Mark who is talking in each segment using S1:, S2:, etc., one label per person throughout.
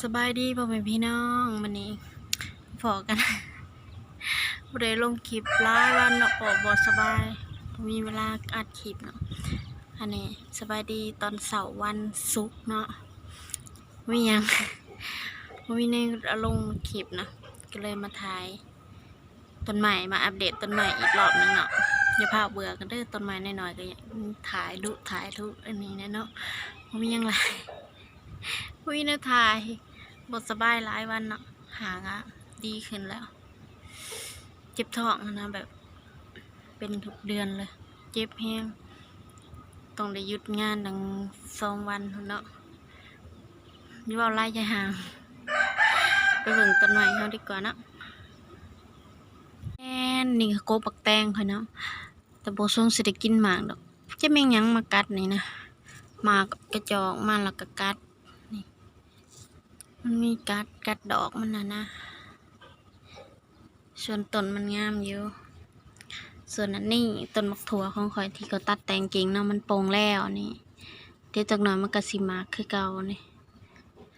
S1: สบายดีพ่อแม่พี่น้องวันนี้พอกันบ่ได้ลงคลิปหลายวันเนาะปอบอสบายมีเวลาอัดคลิปเนาะอันนี้สบายดีตอนเสาร์วันศุกร์เนาะไม่ยังบ่มีในลงคลิปนะก็เลยมาถ่ายต้นใหม่มาอัปเดตต้นใหม่อีกรอบหนึงเนาะอย่าพาเบื่อกันเด้อต้นไม้น้อยๆก็ยากถ่ายรูปถ่ายรูปอันนี้นะเนาะบ่มียังหลายวินาทาย บทสบายหลายวันเนาะหางะดีขึ้นแล้ว เจ็บท้องนะแบบ เป็นทุกเดือนเลย เจ็บแห้งต้องได้หยุดงานดังสองวันเนาะยี่ว่าไล่ใจห่าง ไปเบิ่งต้นไม้เขาดีกว่าเนะแอนนี่ก็โกปักแตงเขาเนาะแต่โบช่วงสิได้กินหมากดอก จะแม่งยังมากัดนี่นะหมากกระจอกมาแล้วก็กัด มันมีกัดกัดดอกมันนะนะ ส่วนต้นมันงามอยู่ ส่วนอันนี้ต้นมักถั่วของข่อยที่เขาตัดแต่งกิ่งเนาะมันโปร่งแล้วนี่เดี๋ยวจากหน่อยมันก็สิมากคือเก่านี่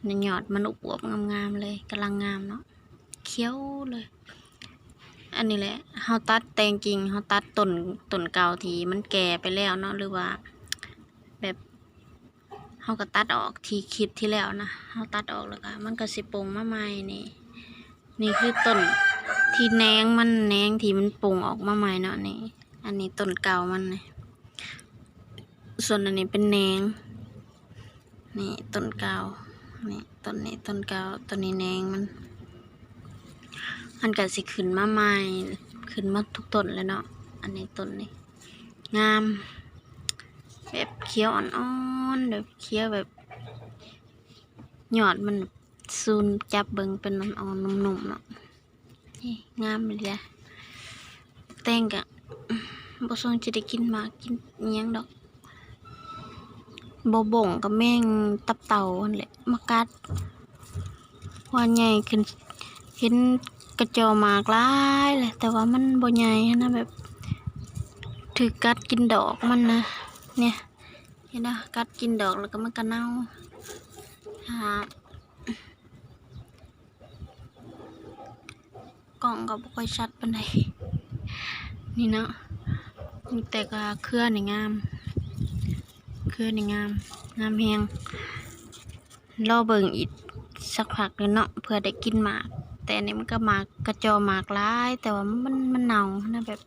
S1: นี่ยอดมันอุบวบงามๆเลยกำลังงามเนาะเขี้ยวเลย อันนี้แหละเฮาตัดแต่งกิ่งเฮาตัดต้นต้นเก่าที่มันแก่ไปแล้วเนาะหรือว่า แบบ เฮาก็ตัดออกที่คลิปที่แล้วนะเฮาตัดออกแล้วก็มันก็สิปรุงมาใหม่นี่ นี่คือต้นที่แนงมันแนงที่มันปรุงออกมาใหม่เนาะนี่ อันนี้ต้นเก่ามันนี่ส่วนอันนี้เป็นแนงนี่ต้นเก่านี่ต้นนี้ต้นเก่าต้นนี้แนงมันมันก็สิขึ้นมาใหม่ขึ้นมาทุกต้นเลยเนาะอันนี้ต้นนี้งามแบบเขียวอ่อน ๆแบบเขียวแบบหยอดมันซูนจับเบิงเป็นอ่อนๆนุ่มๆเนาะนี่งามเลยจ้ะแตงกะบ่ทรงจะได้กินมากกินยังดอกบ่บ่งกับแม่งตับเต่าหั่นแหละมากัดว่าใหญ่ขึ้นเห็นกระจอมากหลายเลยแต่ว่ามันบ่ใหญ่นนะแบบถือกัดกินดอกมันนะเนี่ย เห็นนะกัดกินดอกแล้วก็มันก็เน่าหากล่องก็บ่ค่อยชัดปานใดนี่เนาะมีแต่ก็เครือนี่งาม เครือนี่งาม งามแฮงรอเบิ่งอีกสักพักนึงเนาะเพื่อได้กินหมาก แต่อันนี้มันก็หมากกระจอหมากหลาย แต่ว่ามันมันเน่านะแบบ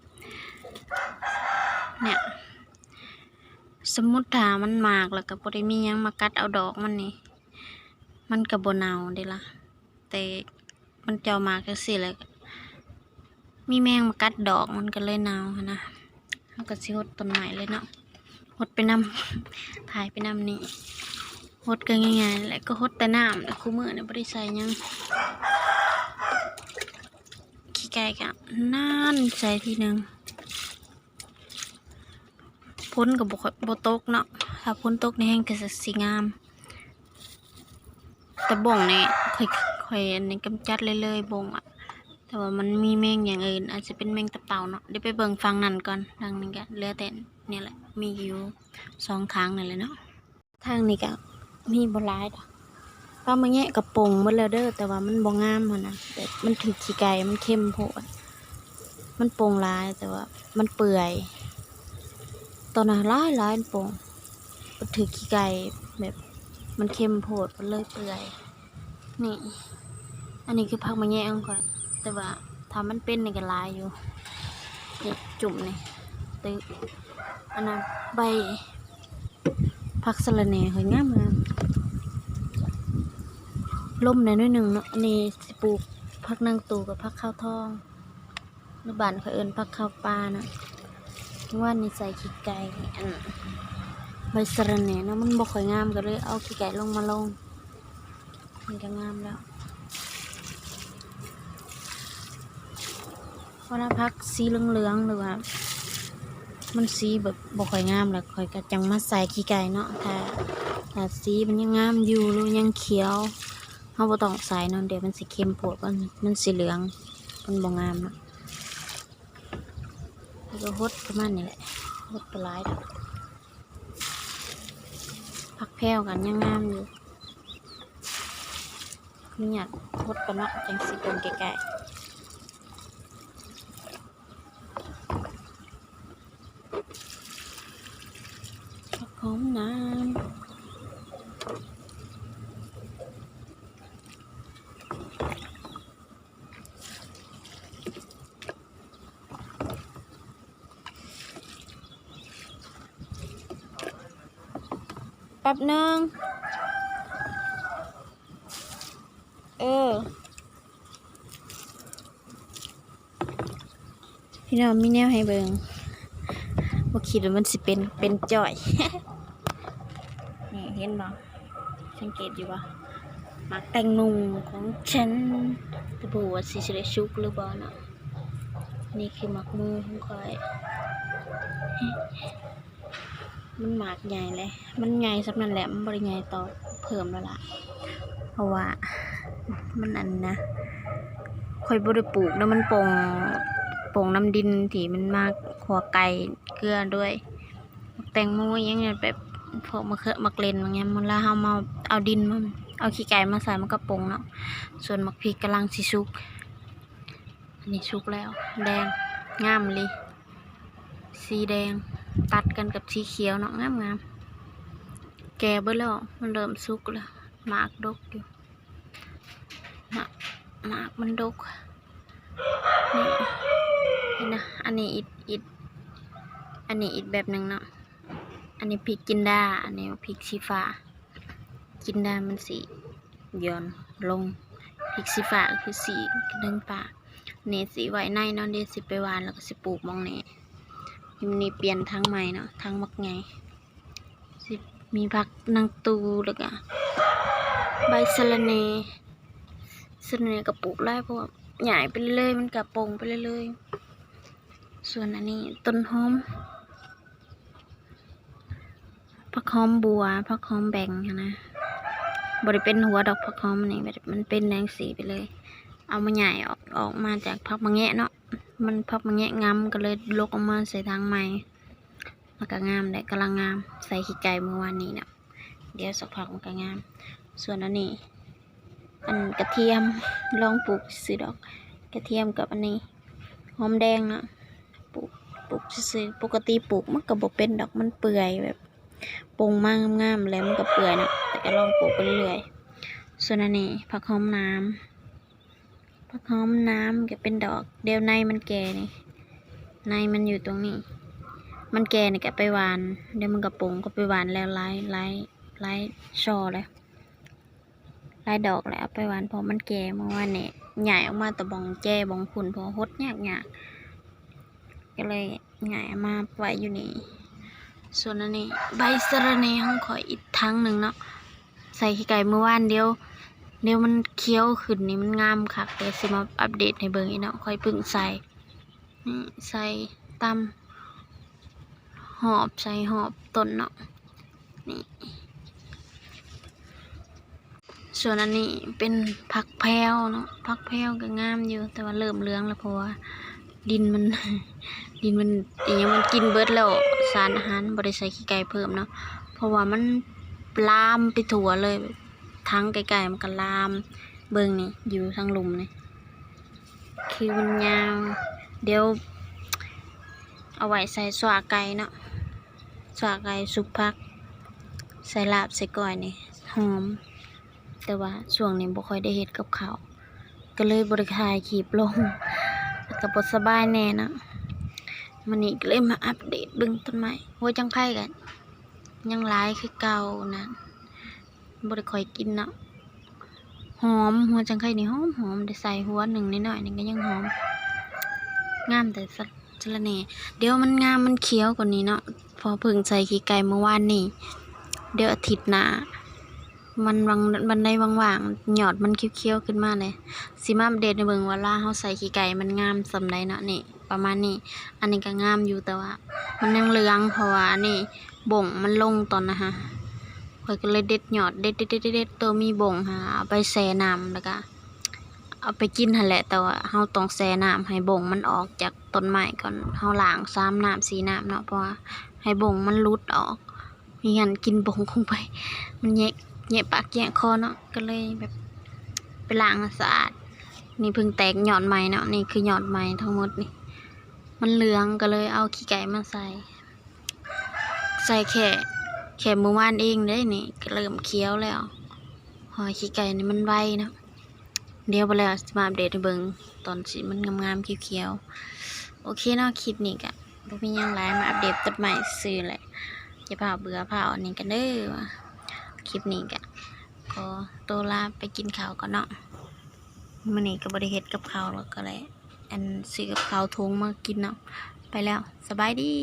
S1: เนี่ย สมมุติถ้ามันมากแล้วก็บ่ได้มีหยังมากัดเอาดอกมันนี่ มันก็บ่เน่าเด้ล่ะ แต่มันเจามากจังซี่แหละมีแมงมากัดดอกมันก็เลยเน่าหั้นนะเฮาก็สิหดต้นไม้เลยเนาะหดไปนำถ่ายไปนำนี่หดก็ง่ายๆและก็หดแต่น้ำแล้วคู่มือเนี่ยบ่ได้ใส่หยังขี้ไก่ก็นานใส่ทีหนึง พ้นกับบกบตกเนาะถ้าพ้นตกในแห้งก็จะสีงาม แต่บ่งเนี่ยค่อยค่อยอันนี้กำจัดเลยเลยๆบ่งอะแต่ว่ามันมีแมงอย่างอื่น อาจจะเป็นแมงตะเต่าเนาะเดี๋ยวไปเบิ่งฟังนั่นก่อนทางนี้ก็เหลือแต่เนี่ยแหละ มีอยู่สองทางนี่แหละเนาะทางนี้ก็มีบ่หลายดอกป้ามาแงะกระโปรงหมดแล้วเด้อแต่ว่ามันบ่งามหั่นนะแต่มันถึกขี้ไก่มันเข้มโพดมันโปร่งลายแต่ว่ามันเปื่อย ตอนนั้นร้ายร้ายโป่งถือขี้ไก่แบบมันเค็มโพดมันเลยเปื่อยนี่ อันนี้คือพักมาแย่งก่อน แต่ว่าถ้ามันเป็นในก็หลายอยู่นี่จุ่มนี่ตึกอันนั้นใบผักสะระแหน่หอยงามงามล่มหน่อยนิดหนึ่งเนาะอันนี้สิปลูกผักนางตูกับผักข้าวทองหรือบ้านเขาเอิ้นผักข้าวปลานะ ว่านี่ใส่ขี้ไก่อันใบสะระแหน่เนาะมันบ่ค่อยงามก็เลย เอาขี้ไก่ลงมาลงมันก็งามแล้วเพราะถ้าพักสีเหลืองๆหรือว่ามันสีแบบบ่ค่อยงามแล้วค่อยก็จังมาใส่ขี้ไก่เนาะถ้าถ้าสีมันยังงามอยู่หรือยังเขียวเฮาบ่ต้องใส่เนาะเดี๋ยวมันสิเข้มโพดมันมันสิเหลืองมันบ่งามเนาะแล้ว ก็ฮดประมาณนี้แหละฮดปลายดอกผักแพ้วกันยังงามอยู่นี่อยากฮดกันเนาะจังสิเบิ่งใกล้ๆผักหอมน้ำ แป๊บหนึง เออ พี่น้องมีแนวให้เบิงบ่คิดว่ามันสิเป็น เป็นจ่อย นี่เห็นบ่สังเกตอยู่บ่หมักแตงนุ่งของฉันจะบว่าสิสิได้ชุกหรือบ่เนาะนี่คือหมักมือของข้อย มันหมากใหญ่เลย มันใหญ่สำนั่นแหละ มันบริใหญ่ต่อเพิ่มแล้วล่ะ เพราะว่า มันอันนะค่อยบ่ได้ปลูกแล้วมันปงปงน้ำดินที่มันมากหัวไก่เกลือด้วย แตงโมยังเนี่ยแบบพวกมะเขือมะเกลนอย่างเงี้ยมันแล้วเฮามาเอาดินมันเอาขี้ไก่มาใส่มันก็ปงเนาะ ส่วนมะพริกกำลังสิสุก อันนี้สุกแล้ว แดงงามเลยสีแดง ตัดกันกับสีเขียวเนาะงามงามๆแก่เบิดแล้วมันเริ่มสุกแล้วหมากดกอยู่หมากหมากมันดกนี่เห็นนะอันนี้อิดอิดอันนี้อิดแบบหนึ่งเนาะอันนี้พริกจินดาอันนี้พริกสีฟ้าจินดามันสีย้อนลงพริกสีฟ้าคือสีเดิงป่าเนี่สีไว้ในเนาะเดี๋ยวสิไปหวานแล้วก็สิปลูกมองเนี้ มันนี่เปลี่ยนทางใหม่เนาะทางมักไงสิมีผักนางตูแล้วก็ใบสะระเนส่วนอันนี้ก็ปลูกไร่เพราะว่าใหญ่ไปเรื่อยมันกระปงไปเรื่อยส่วนอันนี้ต้นหอมผักหอมบัวผักหอมแบ่งนนะบริเป็นหัวดอกผักหอมนี่แบบมันเป็นแดงสีไปเลย เอามาใหญ่ออกออกมาจากผักมะแงะเนาะมันผักมะแงะงามก็เลยลกออกมาใส่ทางใหม่มันก็งามได้กำลังงาม ใส่ขี้ไก่เมื่อวานนี้เนาะเดี๋ยวสักพักมันก็งาม ส่วนอันนี้ อันกระเทียมลองปลูกซื้อดอก กระเทียมกับอันนี้หอมแดงนะปลูกปลูกซื้อปกติปลูกมันก็บเป็นดอกมันเปื่อยแบบปงมากงามๆแล้วมันก็เปื่อยเนาะแต่ก็ลองปลูกไปเรื่อยส่วนอันนี้ผักหอมน้ำ ผักหอมน้ำก็เป็นดอก เดี๋ยวในมันแก่นี่ ในมันอยู่ตรงนี้ มันแก่นี่ก็ไปหวาน เดี๋ยวมันก็ปงก็ไปหวานแล้วไล่ไล่ไล่ช่อเลยลายดอกแล้วไปหวานพอมันแก่เมื่อวานเนี่ยใหญ่ออกมาแต่บองแจ้บองผุนพอฮดยากยากก็เลยใหญ่เอามาไว้อยู่นี่ ส่วนอันนี้ ใบสะระเนของขอยอีกทั้งหนึ่งเนาะใส่ขี้ไก่เมื่อวานเดียว เดี๋ยวมันเคี้ยวขึ้นนี่มันงามคักเดี๋ยวสิมาอัปเดตให้เบิ่งอีกเนาะค่อยเพิ่งใส่นี่ใส่ตำหอบใส่หอบต้นเนาะนี่ส่วนอันนี้เป็นผักแพรวเนาะผักแพรวก็งามอยู่แต่ว่าเริ่มเหลืองแล้วเพราะว่าดินมัน ดินมันอหยังมันกินเบิดแล้วสารอาหารบริใส่ขี้ไก่เพิ่มเนาะเพราะว่ามันลามไปทั่วเลย ทั้งไก่ๆมันก็ลาม เบิ่งนี่อยู่ทางหลุมนี่คือมันยาวเดี๋ยว เอาไว้ใส่สวาไก่เนาะสวาไก่สุกพัก ใส่ลาบใส่ก้อยนี่หอม แต่ว่าช่วงนี้บ่ค่อยได้เฮ็ดกับเขาก็เลยบ่ได้ถ่ายคลิปลงแล้วก็บ่สบายแน่นะมื้อนี้ก็เลยมาอัปเดตเบิงต้นไม้หัวจังไผกัน ยังหลายคือเก่านะ บ่ได้ค่อยกินเนาะหอมหัวจังไคนี่หอมหอมได้ใส่หัวหนึ่งนิดหน่อยนี่ก็ยังหอม งามแต่สักสะระแหน่เดี๋ยวมันงามมันเขียวกว่านี้เนาะพอพิ่งใส่ขี้ไก่เมื่อวานนี่เดี๋ยวอาทิตย์หน้ามันบางบันไดว่างๆหยอดมันเขียวๆขึ้นมาเลยสิมาเดตในเบิงว่าลาเฮาใส่ขี้ไก่มันงามสำใดเนาะนี่ ประมาณนี้ อันนี้ก็งามอยู่แต่ว่า มันยังเหลืองเพราะว่านนี่บ่งมันลงตอนนะฮะ ข้อยก็เลยเด็ดหยอดเด็ดเด็ดเด็ดเด็ดตัวมีบ่งหาเอาไปแช่น้ำแล้วก็เอาไปกินหั่นแหละ แต่ว่าเฮาต้องแช่น้ำให้บ่งมันออกจากต้นไม้ก่อนเฮาล้างสามน้ำสี่น้ำเนาะเพราะว่าให้บ่งมันหลุดออกมีงั้นกินบ่งคงไป มันแยกแยะปากแยะคอเนาะก็เลยแบบไปล้างสะอาด นี่เพิ่งแตกหยอดใหม่เนาะนี่คือหยอดใหม่ทั้งหมดนี่ มันเหลืองก็เลยเอาขี้ไก่มาใส่ ใส่แค่ แค่เมื่อวานเองได้นี่เริ่มเคี้ยวแล้วหอยขี้ไก่นี่มันไวนะเดี๋ยวไปแล้วมาอัปเดตให้เบิ่งตอนสิมันงามๆเขียวๆโอเคเนาะคลิปนี้ก็บ่มีหยังหลายมาอัปเดตต้นใหม่ซื่อแหละอย่าพาเบื่อพาอันนี้กันเด้อว่ะคลิปนี้ก็ขอตัวลาไปกินข้าวก่อนเนาะมื้อนี้ก็บ่ได้เฮ็ดกับข้าวแล้วก็เลยอันซื้อกับข้าวทุงมากินเนาะไปแล้วสบายดี